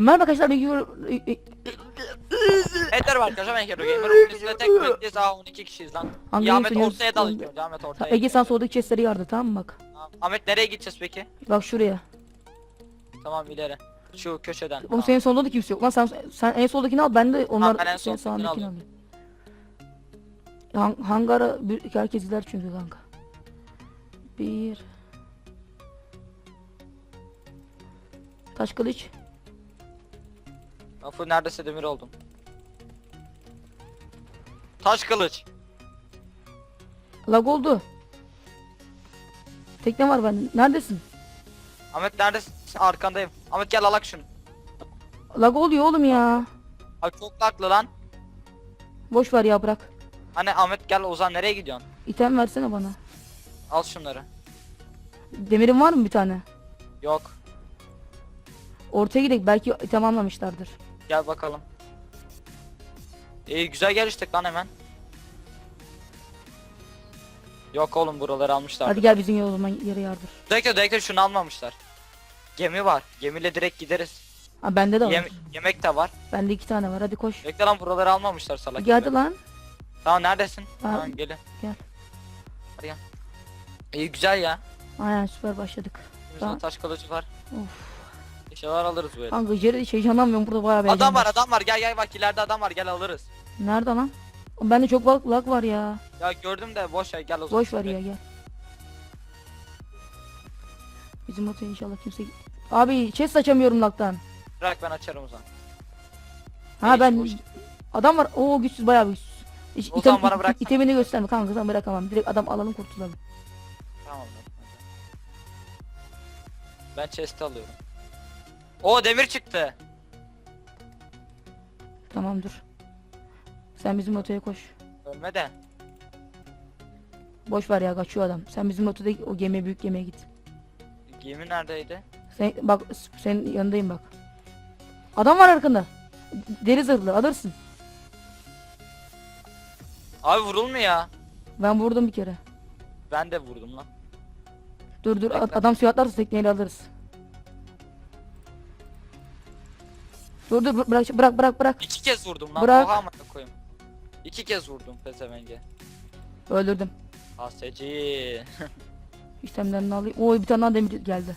Merhaba arkadaşlar ben Euro- Merhaba arkadaşlar ben Hero Gamer. Bugün sizinle tek birlikteyiz. Aa 12 kişiyiz lan. Hangi Ya Ahmet oyun ortaya dal önce. Ahmet ortaya. Ege sen soldaki chestleri yardı tamam mı bak. Tamam. Ahmet nereye gideceğiz peki? Bak şuraya. Tamam ileri. Şu köşeden. Oğlum Tamam. senin solda da kimse yok lan sen sen en soldakini al ben de onlar ben en senin soldakini sağındakini alayım. alayım. Han hangara bir, herkes gider çünkü kanka. Bir. Taş kılıç. Afı neredeyse demir oldum. Taş kılıç. Lag oldu. Tekne var bende. Neredesin? Ahmet neredesin? Arkandayım. Ahmet gel alak şunu. Lag oluyor oğlum ya. Abi çok haklı lan. Boş ver ya bırak. Hani Ahmet gel Ozan nereye gidiyorsun? İtem versene bana. Al şunları. Demirin var mı bir tane? Yok. Ortaya gidelim belki tamamlamışlardır. Gel bakalım. İyi güzel geliştik lan hemen. Yok oğlum buraları almışlar. Hadi gel bizim yoluma yere yardır. Direkt de direkt de şunu almamışlar. Gemi var. Gemiyle direkt gideriz. Ha bende de var. Yem- yemek de var. Bende iki tane var hadi koş. De lan buraları almamışlar salak Hadi gibi. lan. Tamam neredesin? Tamam Ben- gelin. Gel. Hadi gel. İyi güzel ya. Aynen süper başladık. Bizde Tamam. taş kılıcı var. Of. Eşyalar alırız böyle. Kanka yere şey canlanmıyorum burada bayağı bir Adam heyecan var adam var gel gel bak ileride adam var gel alırız. Nerede lan? Oğlum Bende çok balık lag var ya. Ya gördüm de boş ver gel o zaman. Boş ver ya gel. Bizim otoya inşallah kimse... Abi chest açamıyorum lag'dan. Bırak ben açarım o zaman. Ha Neyse, ben... boş. Adam var. Oo güçsüz bayağı bir güçsüz. İş- O zaman bana bıraksana. itemini gösterme kanka sen bırakamam. Direkt adam alalım kurtulalım. Tamam. Ben chest alıyorum. O demir çıktı. Tamam dur. Sen bizim otoya koş. Ölme de. Boş ver ya kaçıyor adam. Sen bizim otoda o gemiye büyük gemiye git. Gemi neredeydi? Sen bak senin yanındayım bak. Adam var arkanda. Deri zırhlı alırsın. Abi vurulmuyor ya. Ben vurdum bir kere. Ben de vurdum lan. Dur dur Bekle. ad- adam suya atlarsa tekneyle alırız. Dur dur bırak bırak bırak bırak. İki kez vurdum lan. Bırak. Oha amına koyayım. İki kez vurdum pezevenge. Öldürdüm. Haseci. İşlemlerini alayım. Oy bir tane daha demir geldi.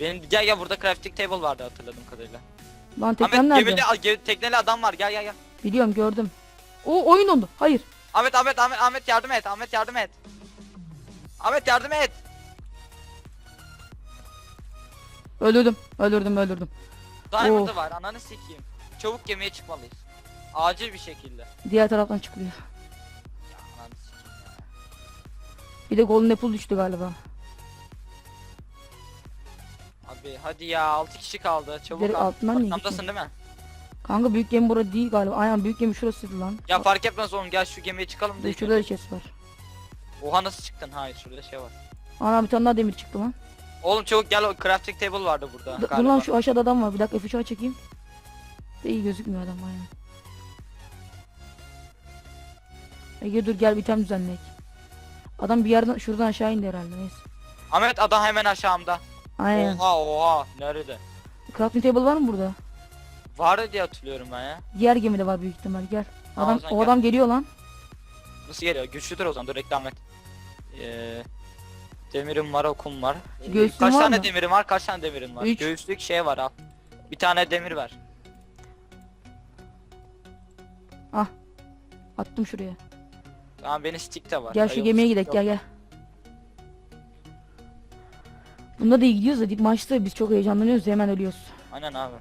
Benim gel gel burada crafting table vardı hatırladığım kadarıyla. Lan teknem Ahmet nerede? gemili, ge- tekneli adam var gel gel gel. Biliyorum gördüm. O oyun oldu. Hayır. Ahmet Ahmet Ahmet Ahmet yardım et. Ahmet yardım et. Ahmet yardım et. Öldürdüm. Öldürdüm öldürdüm. Diamond'ı var ananı sikeyim. Çabuk gemiye çıkmalıyız. Acil bir şekilde. Diğer taraftan çıkılıyor. Ya ananı sikeyim ya. Bir de golden apple düştü galiba. Abi hadi ya 6 kişi kaldı. Çabuk Direkt al. altından niye Arkamdasın değil mi? Kanka büyük gemi burada değil galiba. Aynen büyük gemi şurasıydı lan. Ya fark etmez oğlum gel şu gemiye çıkalım da. Şurada da chest var. Oha nasıl çıktın? Hayır şurada şey var. Ana bir tane daha demir çıktı lan. Oğlum çabuk gel o crafting table vardı burada. Dur, dur galiba. lan şu aşağıda adam var. Bir dakika F3'e çekeyim. De iyi gözükmüyor adam aynen. Ege dur gel bir item düzenleyek. Adam bir yerden şuradan aşağı indi herhalde neyse. Ahmet adam hemen aşağımda. Aynen. Oha oha nerede? Crafting table var mı burada? Vardı diye hatırlıyorum ben ya. Diğer gemide var büyük ihtimal gel. Tamam, Adam sen o gel. adam geliyor lan. Nasıl geliyor? Güçlüdür o zaman dur reklam et. Ee, demirim var okum var. Göğsün kaç var tane mı? demirim var kaç tane demirin var? Üç. Göğüslük şey var al. Bir tane demir ver. Ah. Attım şuraya. Tamam benim stick de var. Gel şu Ay, yok, gemiye stick gidelim yok. gel gel. Bunda da iyi gidiyoruz da dip maçta biz çok heyecanlanıyoruz hemen ölüyoruz. Aynen abi.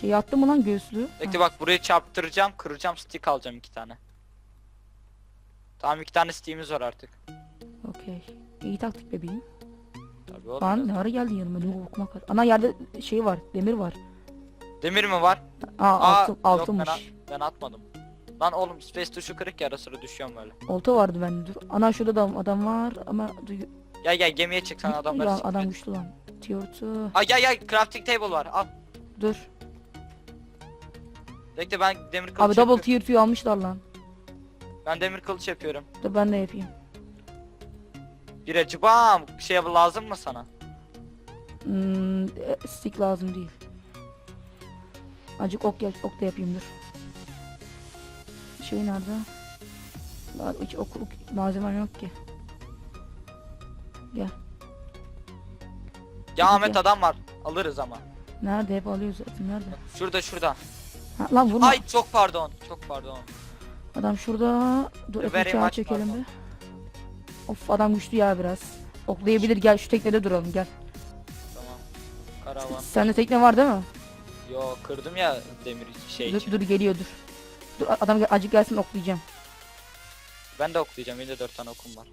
Şey attı mı lan göğüslüğü? Bekle Ha, bak burayı çarptıracağım kıracağım stick alacağım iki tane. Tamam iki tane stick'imiz var artık. Okey. İyi taktik bebeğim. Tabii oğlum. Lan ne ara geldin yanıma ne korkmak var. Ana yerde şey var demir var. Demir mi var? Aa, Aa, altın, yok, altınmış. ben, at- ben atmadım. Lan oğlum space tuşu kırık ya ara sıra düşüyorum böyle. Olta vardı bende dur. Ana şurada da adam var ama Gel gel gemiye çık sen adamları siktir adam güçlü lan. Tiyortu. Ay gel gel crafting table var al. Dur. Bekle ben demir kılıç Abi double tier tüyü almışlar lan. Ben demir kılıç yapıyorum. Dur ben de yapayım. Bir acı bam şey lazım mı sana? Hmm, e, stick lazım değil. Acık ok, ya- ok da yapayım dur. Şey nerede? Lan hiç ok, ok malzemem yok ki. Gel. Ya Hadi Ahmet gel. adam var. Alırız ama. Nerede hep alıyoruz zaten nerede? Şurada şurada. Ha, lan vurma. Ay çok pardon. Çok pardon. Adam şurada. Dur Very F3'ü much çekelim bir. Of adam güçlü ya biraz. Oklayabilir gel şu teknede duralım gel. Tamam. Karavan. Sende tekne var değil mi? Yo kırdım ya demir şey dur, için. dur geliyor dur. Dur adam gel- acık gelsin oklayacağım. Ben de oklayacağım. Benim de dört tane okum var.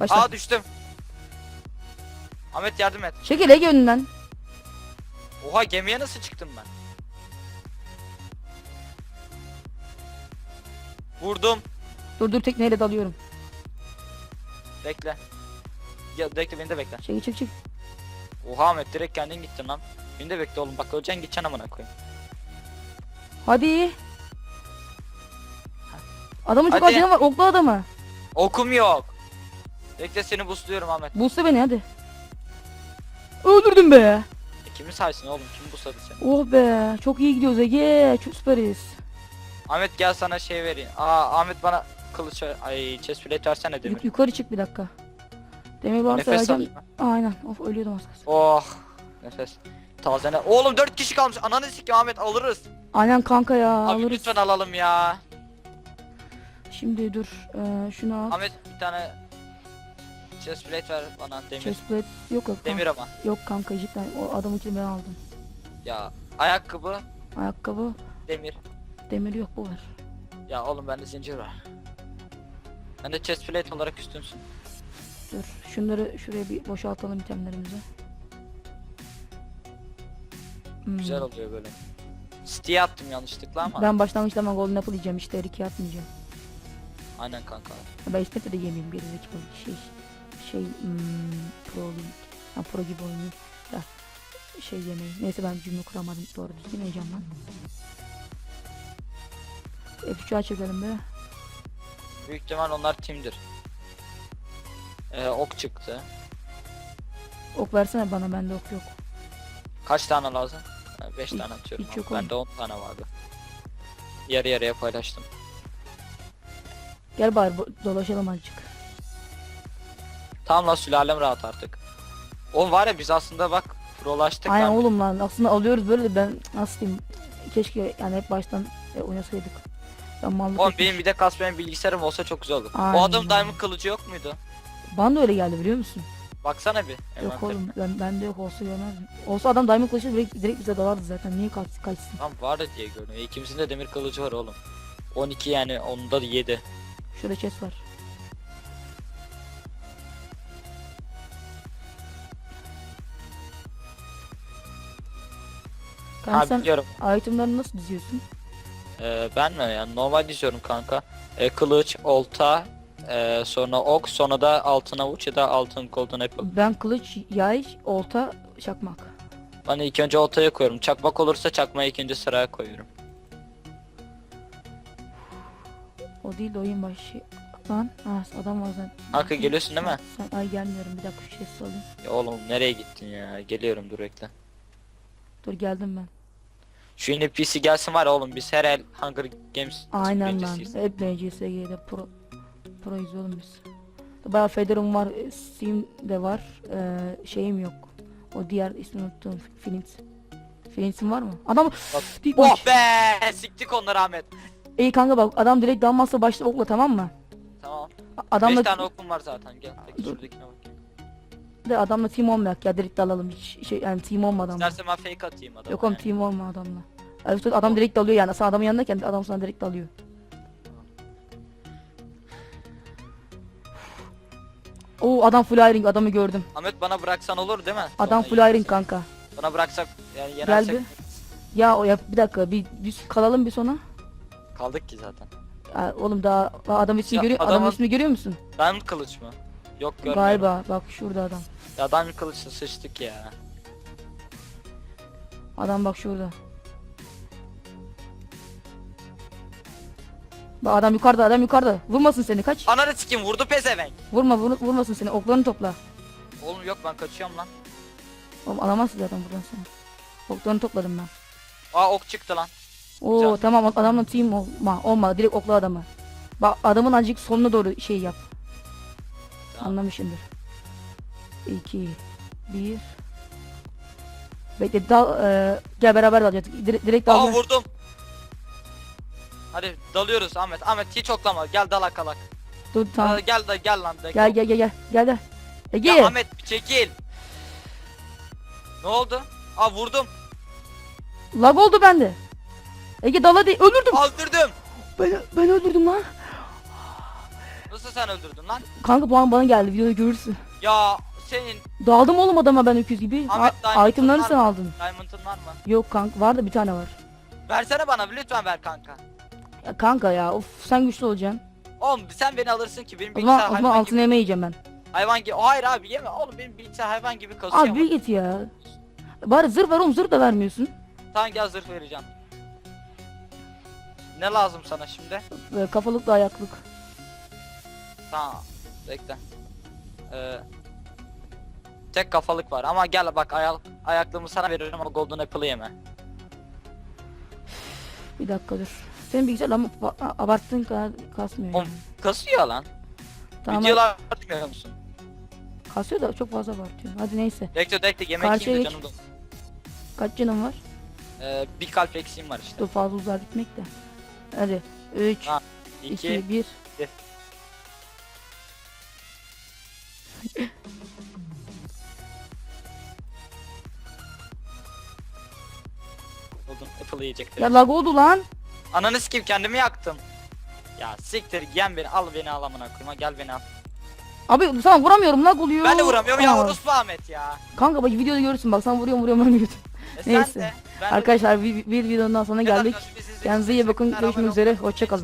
Başla. Aa düştüm. Ahmet yardım et. Çekil Ege önünden. Oha gemiye nasıl çıktım ben? Vurdum. Dur dur tekneyle dalıyorum. Bekle. Ya bekle beni de bekle. Çekil çek çek. Oha Ahmet direkt kendin gittin lan. Beni de bekle oğlum bak öleceksin gideceksin amına koyayım. Hadi. Adamın çok Hadi. acele var okla adamı. Okum yok. Bekle seni busluyorum Ahmet. Bulsa beni hadi. Öldürdüm be. E, kimi saysın oğlum kim busladı seni? Oh be çok iyi gidiyoruz Ege. Çok süperiz. Ahmet gel sana şey vereyim. Aa Ahmet bana kılıç. Ay chest plate versene Yuk- demir. yukarı çık bir dakika. Demir varsa Nefes vereceğim. alayım. Aynen. Of ölüyordum az kalsın. Oh. Nefes. Tazene. Oğlum 4 kişi kalmış. Ananı sikim Ahmet alırız. Aynen kanka ya Abi alırız. lütfen alalım ya. Şimdi dur. Ee, şunu al. Ahmet bir tane chest plate ver bana demir. Chestplate yok yok. Demir Kanka. ama. Yok kanka cidden o adamınkini ben aldım. Ya ayakkabı Ayakkabı demir. Demir yok bu var. Ya oğlum bende zincir var. Ben de chest plate olarak üstünsün. Dur şunları şuraya bir boşaltalım itemlerimizi. Hmm. Güzel oluyor böyle. City'ye attım yanlışlıkla ama. Ben başlangıçta hemen golden apple yiyeceğim işte her iki atmayacağım. Aynen kanka. Ben İsmet'le de yemeyeyim bir zekalı şey şey hmm, pro olayım. Ha, pro gibi oynayayım da şey yemeyeyim. Neyse ben cümle kuramadım doğru düzgün heyecan lan. F3'ü çekelim be. Büyük ihtimal onlar timdir. Ee, ok çıktı. Ok versene bana bende ok yok. Kaç tane lazım? 5 Hiç- tane atıyorum. hiç yok. Bende 10 tane vardı. Yarı yarıya paylaştım. Gel bari dolaşalım azıcık. Tamam la sülalem rahat artık. Oğlum var ya biz aslında bak prolaştık Aynen lan. oğlum lan aslında alıyoruz böyle de ben nasıl diyeyim keşke yani hep baştan e, oynasaydık. Ben mallık Oğlum benim bir de kasmayan bilgisayarım olsa çok güzel olur. Aynen O adam diamond kılıcı yok muydu? Bana da öyle geldi biliyor musun? Baksana bir. Yok oğlum ben bende yok olsa görmezdim. Olsa adam diamond kılıcı direkt, direkt bize dalardı zaten niye kaç, kaçsın. Tamam vardı diye. E, ikimizin de demir kılıcı var oğlum. 12 yani onda da 7. Şurada chest var. Kanka Ha sen biliyorum. itemları nasıl diziyorsun? Ee, ben mi? Yani normal diziyorum kanka. Ee, kılıç, olta, ee, sonra ok, sonra da altın avuç ya da altın golden apple. Ben kılıç, yay, olta, çakmak. Ben ilk önce oltaya koyuyorum. Çakmak olursa çakmayı ikinci sıraya koyuyorum. O değil de oyun başı. Lan ha, adam var zaten. Kanka geliyorsun değil mi? Sen, ay gelmiyorum bir dakika şu chest'i alayım. Ya oğlum nereye gittin ya? Geliyorum dur bekle. Dur geldim ben. Şu yeni PC gelsin var ya oğlum biz her el Hunger Games Aynen lan. birincisiyiz. Hep MCSG'de pro proyuz oğlum biz. Bayağı Federum var, e, Steam'de var. Ee, şeyim yok. O diğer ismini unuttum. Flint. Flint'in var mı? Adam Bak. Oh be! Siktik onları Ahmet. İyi kanka bak adam direkt dalmazsa başla okla tamam mı? Tamam. A- Adamla 5 tane okum var zaten gel. Peki Dur. şuradakine bakayım. De adamla team olmayak ya direkt dalalım hiç şey yani team olma adamla. İstersen ben fake atayım adama. Yok oğlum yani. team olma adamla. Evet, adam direkt dalıyor yani. Sen adamın yanındayken adam sana direkt dalıyor. Oo adam full iron adamı gördüm. Ahmet bana bıraksan olur değil mi? Adam Sonra full iron kanka. Bana bıraksak yani Gel yenersek bir. Ya o yap bir dakika bir biz kalalım bir sona. kaldık ki zaten. Ya, oğlum daha daha adam ismi Ya görüyor adamın- adamın ismini görüyor musun? Diamond kılıç mı? Yok görmüyorum. Galiba bak şurada adam. Ya Diamond kılıçla sıçtık ya. Adam bak şurada. Bak adam yukarıda adam yukarıda. Vurmasın seni kaç. Ananı sikeyim vurdu pezevenk. Vurma vur, vurmasın seni oklarını topla. Oğlum yok ben kaçıyorum lan. Oğlum alamazsın zaten buradan sen. Oklarını topladım ben. Aa ok çıktı lan. Oo Güzel. tamam adamla team olma. Olma direkt okla adamı. Bak adamın azıcık sonuna doğru şey yap. Anlamışımdır. 2 1 Bekle dal e, gel beraber dalacağız. Direkt, direkt. Aa vurdum. Hadi dalıyoruz Ahmet. Ahmet hiç oklama. Gel dalak kalak. Dur tamam. Aa, gel da gel lan. de- Gel gel gel gel. Gel gel. Ege. Ya Ahmet bir çekil. Ne oldu? Aa vurdum. Lag oldu bende. Ege dal hadi öldürdüm. Öldürdüm. Ben, ben öldürdüm lan. Nasıl sen öldürdün lan? Kanka puan bana geldi videoda görürsün. Ya senin Daldım oğlum adama ben öküz gibi. Ahmet, A- diamond'ın itemlarını var sen mı? aldın. diamond'ın var mı? Yok kanka var da bir tane var. Versene bana lütfen ver kanka. Ya kanka ya of sen güçlü olacaksın. Oğlum sen beni alırsın ki benim O zaman, bilgisayar o zaman hayvan altını gibi. yeme yiyeceğim ben. Hayvan gibi. Hayır abi yeme. Oğlum benim bilgisayar hayvan gibi kasıyor. Abi bir git ya. Bari zırh ver oğlum zırh da vermiyorsun. Tamam gel zırh vereceğim. Ne lazım sana şimdi? Ve kafalıkla ayaklık. Tamam. Bekle. Ee, tek kafalık var ama gel bak ayak ayaklığımı sana veriyorum ama golden apple'ı yeme. Bir dakika dur. Senin bilgisayar ama ba- abarttığın kadar kasmıyor. Oğlum kasıyor lan. Tamam Videolar atmıyor musun? kasıyor da çok fazla abartıyor. Hadi neyse. Bekle bekle yemek Karşıya yiyeyim de canım da. Kaç canın var? Ee, bir kalp eksiğim var işte. Dur fazla uzar gitmek de. Hadi. 3, Ha, 2, İki. 1. bir. Golden apple'ı yiyecektim. Ya lag oldu lan. Ananı sikeyim kendimi yaktım. Ya siktir yen beni al beni al amına koyayım Ha, gel beni al. Abi sana vuramıyorum lag oluyor. Ben de vuramıyorum ya Aa. orospu Ahmet ya. Kanka bak videoda görürsün bak sana vuruyorum vuruyorum ölmüyorsun. E sen Neyse. de, ben de- Arkadaşlar bir, bir videonun daha sonuna geldik. biz Kendinize iyi bakın. Görüşmek üzere. Hoşçakalın.